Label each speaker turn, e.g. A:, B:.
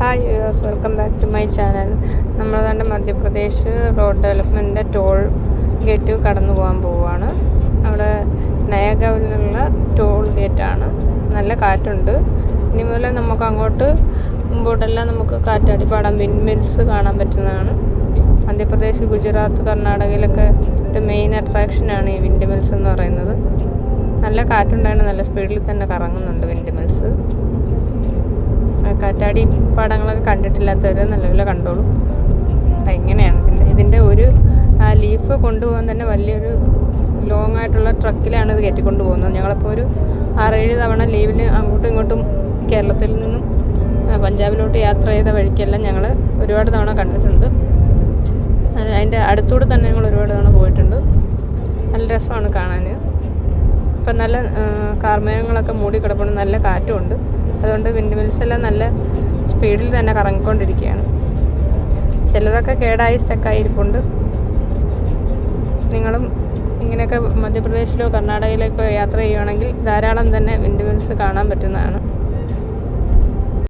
A: Hi use welcome back to my channel നമ്മൾ കണ്ട Madhya Pradesh road ഡെവലപ്മെന്റിന്റെ ടോൾ ഗേറ്റ് കടന്നു പോകാൻ പോവുകയാണ് അവിടെ നയഗവിലുള്ള ടോൾ ഗേറ്റാണ് നല്ല കാറ്റുണ്ട്. ഇനി മുതൽ നമുക്ക് അങ്ങോട്ട് മുമ്പോട്ടെല്ലാം നമുക്ക് കാറ്റാടിപ്പാടാം വിൻമിൽസ് കാണാൻ പറ്റുന്നതാണ്. മധ്യപ്രദേശ് ഗുജറാത്ത് കർണാടകയിലൊക്കെ ഒരു മെയിൻ അട്രാക്ഷനാണ് ഈ വിൻഡ് മിൽസ് എന്ന് പറയുന്നത്. നല്ല കാറ്റുണ്ടായിരുന്നു. നല്ല സ്പീഡിൽ തന്നെ കറങ്ങുന്നുണ്ട് വിൻഡ് മിൽസ് കാറ്റാടി പാടങ്ങളൊക്കെ കണ്ടിട്ടില്ലാത്തവർ നല്ലപോലെ കണ്ടോളൂ. എങ്ങനെയാണ് ഇതിന്റെ ഇതിന്റെ ഒരു ലീഫ് കൊണ്ടുപോകാൻ തന്നെ വലിയൊരു ലോങ് ആയിട്ടുള്ള ട്രക്കിലാണ് ഇത് കയറ്റിക്കൊണ്ട് പോകുന്നത്. ഞങ്ങളിപ്പോൾ ഒരു ആറേഴ് തവണ ലീവിന് അങ്ങോട്ടും ഇങ്ങോട്ടും കേരളത്തിൽ നിന്നും പഞ്ചാബിലോട്ട് യാത്ര ചെയ്ത വഴിക്കെല്ലാം ഞങ്ങൾ ഒരുപാട് തവണ കണ്ടിട്ടുണ്ട്. അത് അതിന്റെ അടുത്തൂടെ തന്നെ ഞങ്ങൾ ഒരുപാട് തവണ പോയിട്ടുണ്ട്. നല്ല രസമാണ് കാണാൻ ഇപ്പം നല്ല കാർമേഘങ്ങളൊക്കെ മൂടി കിടപ്പുണ്ട്. നല്ല കാറ്റുമുണ്ട്. അതുകൊണ്ട് വിൻഡ് മിൽസ് എല്ലാം നല്ല സ്പീഡിൽ തന്നെ കറങ്ങിക്കൊണ്ടിരിക്കുകയാണ്. ചിലതൊക്കെ കേടായി സ്റ്റക്കായി ഇരിപ്പുണ്ട് നിങ്ങളും ഇങ്ങനെയൊക്കെ മധ്യപ്രദേശിലോ കർണാടകയിലേക്കോ യാത്ര ചെയ്യുകയാണെങ്കിൽ ധാരാളം തന്നെ വിൻഡ് മിൽസ് കാണാൻ പറ്റുന്നതാണ്.